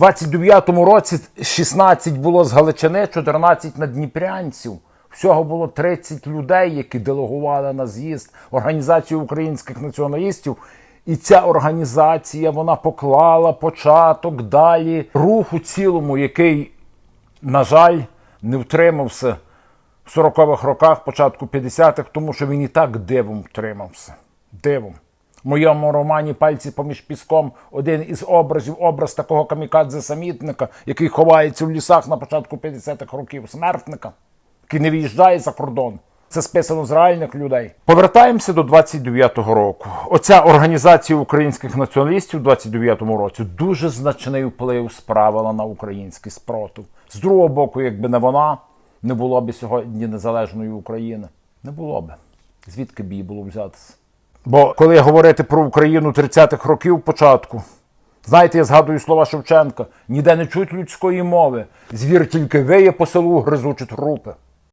У 29-му році 16 було з Галичини, 14 на Дніпрянців. Всього було 30 людей, які делегували на з'їзд організацію українських націоналістів. І ця організація вона поклала початок далі руху цілому, який, на жаль, не втримався в 40-х роках, початку 50-х, тому що він і так дивом втримався. Дивом. В моєму романі Пальці поміж піском один із образів, образ такого камікадзе-самітника, який ховається в лісах на початку 50-х років, смертника, який не виїжджає за кордон. Це списано з реальних людей. Повертаємося до 29-го року. Оця організація українських націоналістів у 29-му році дуже значний вплив справила на український спротив. З другого боку, якби не вона, не було б сьогодні незалежної України. Не було б. Звідки б її було взятися? Бо коли говорити про Україну 30-х років початку, знаєте, я згадую слова Шевченка: ніде не чуть людської мови. Звір тільки виє по селу, гризучить групи.